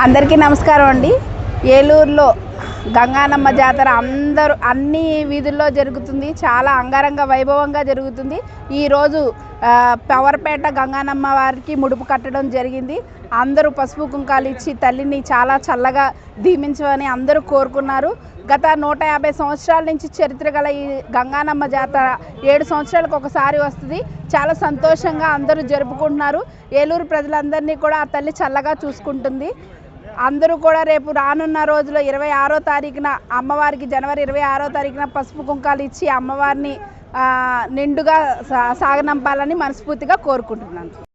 అందరికీ నమస్కారం అండి. ఏలూరులో గంగానమ్మ జాతర అందరూ అన్ని వీధుల్లో జరుగుతుంది. చాలా అంగరంగ వైభవంగా జరుగుతుంది. ఈరోజు పవర్పేట గంగానమ్మ వారికి ముడుపు కట్టడం జరిగింది. అందరూ పసుపు కుంకాలు ఇచ్చి తల్లిని చాలా చల్లగా దీవించమని అందరూ కోరుకున్నారు. గత నూట యాభై సంవత్సరాల నుంచి చరిత్ర గల ఈ గంగానమ్మ జాతర ఏడు సంవత్సరాలకు ఒకసారి వస్తుంది. చాలా సంతోషంగా అందరూ జరుపుకుంటున్నారు. ఏలూరు ప్రజలందరినీ కూడా ఆ తల్లి చల్లగా చూసుకుంటుంది. అందరూ కూడా రేపు రానున్న రోజులో ఇరవై ఆరో తారీఖున అమ్మవారికి జనవరి ఇరవై ఆరో తారీఖున పసుపు కుంకాలు ఇచ్చి అమ్మవారిని నిండుగా సా- సాగనంపాలని మనస్ఫూర్తిగా కోరుకుంటున్నాను.